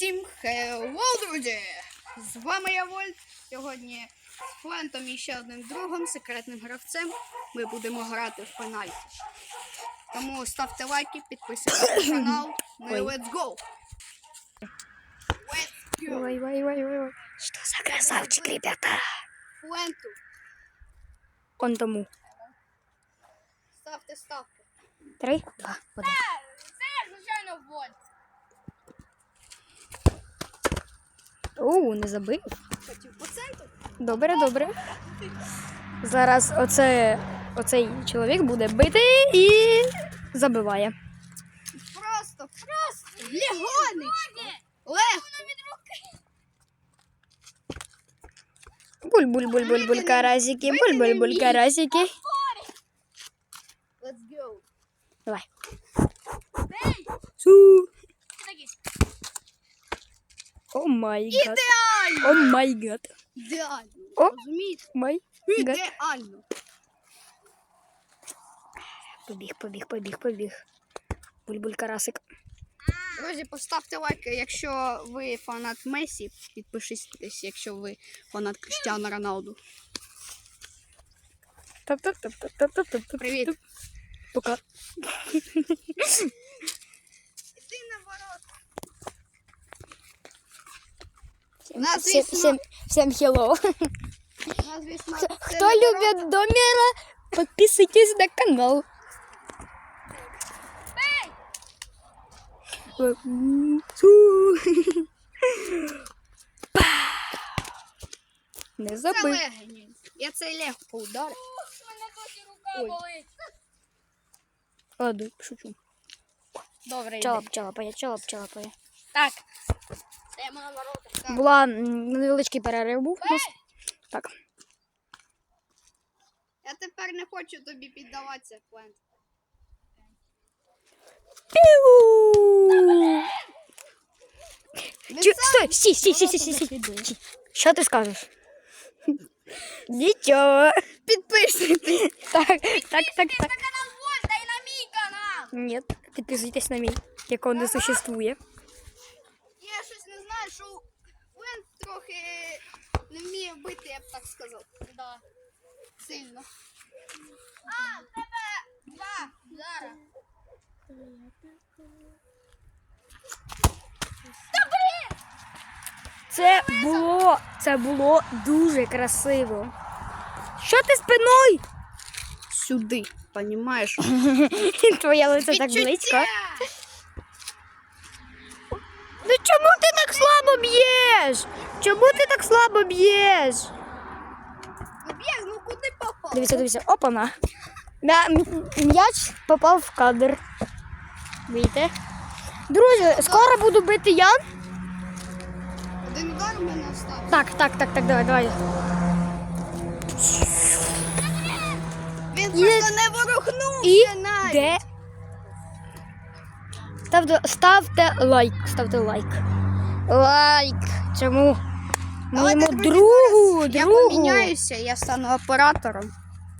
Всім хелло, друзі! З вами я Вольт. Сьогодні з Флентом і ще одним другом, секретним гравцем, ми будемо грати в пенальті. Тому ставте лайки, підписуйтесь на канал. Ми Ой. let's go! Let's go! Ой, ой, ой, ой, ой. Что за красавчик, ребята? Фленту, Он тому. ставте ставку. Три, два, один. Це, звичайно, Вольт. Оу, не забив. Добре, добре. Зараз оце, оцей чоловік буде бити і забиває. Просто, просто, легонечко. Легко. Буль-буль-буль-буль-буль карасики, буль-буль-буль карасики. Let's go. Давай. Су. О май гад. Ідеально! О май гад. Ідеально. О. Розумієте? Май гад. Ідеально. Побіг, побіг, побіг, побіг. Буль-буль карасик. Друзі, поставте лайки, якщо ви фанат Месі, підпишіться, якщо ви фанат Кріштіану Роналду. Привіт. Пока. Нас, Всем, звісно, всем, всем hello. нас, звісно, це Кто не любит Домера, подписывайтесь на канал. Су. Па. Не Це забив. легені. Я це легко ударив. Ой. Ладно, шучу. Добре, Чалап, чалапає, чалап, чалапає. Так. На Була невеличкий перерив був. Так. Я тепер не хочу тобі піддаватися, Флент. Піу! Чу, стой, стій, стій, стій, стій. Що ти скажеш? Нічого. Підписуйтесь. Так, так, так, так. канал Вольта і на мій канал. Нет, підписуйтесь на мій, якого не существує. Я щось не знаю, що Флент трохи не вміє бити, я б так сказав. Да. Сильно. А, в тебе два зараз. Це було, це було дуже красиво. Що ти спиною? Сюди, понімаєш? Твоє лице так близько. Ну чому ти так слабо б'єш? Чому ти так слабо б'єш? Б'єш, ну куди попав? Дивіться, дивіться, опана. Да, м'яч попав в кадр. Видите? Друзі, скоро буду бити я. Один удар у мене остався. Так, так, так, так, давай, давай. Він І- просто не ворухнувся навіть. де? Ставте, ставте лайк, ставте лайк. Лайк. Чому? Моєму другу, Я другу. поміняюся, я стану оператором.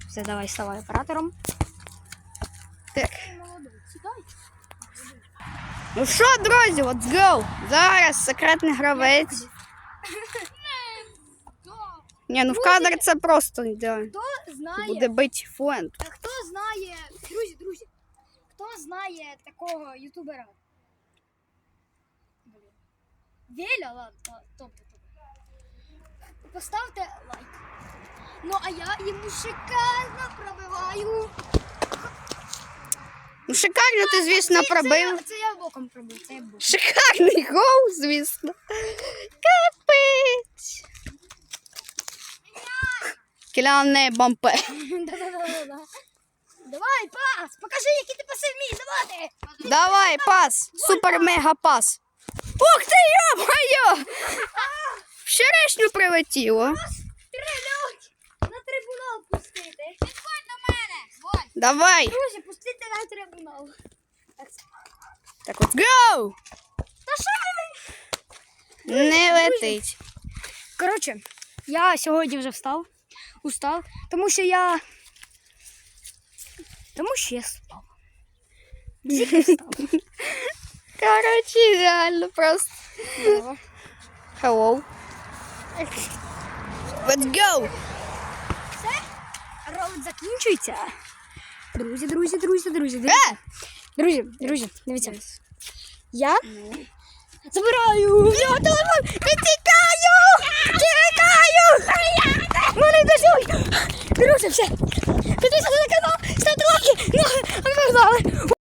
Все, давай, ставай оператором. Так. Ну що, друзі, let's go. Зараз секретний гравець. Ні, ну в кадр це просто знає, Буде бить флент. хто знає, знає такого ютубера? Блін. Веля, ладно, ладно, топ, топ, топ. Поставте лайк. Ну, а я йому шикарно пробиваю. Ну шикарно ти, звісно, пробив. Це, це я боком пробив, це я боком. Шикарний гол, звісно. Капець. Кіляне бампе. Давай, пас, покажи, які Давай, пас. Супер-мега пас. Ух ти, йо-моє! В черешню прилетіло. На трибунал пустити. Підходь до мене. Давай. Друзі, пустите на трибунал. Так от гоу! Та що ви? Не летить. Коротше, я сьогодні вже встав. Устав, тому що я. Тому що я. Короче, реально просто. Hello. Let's go! Все, раунд закінчується. Друзі, друзі, друзі, друзі, друзі. Е! Друзі, друзі, дивіться. Я забираю його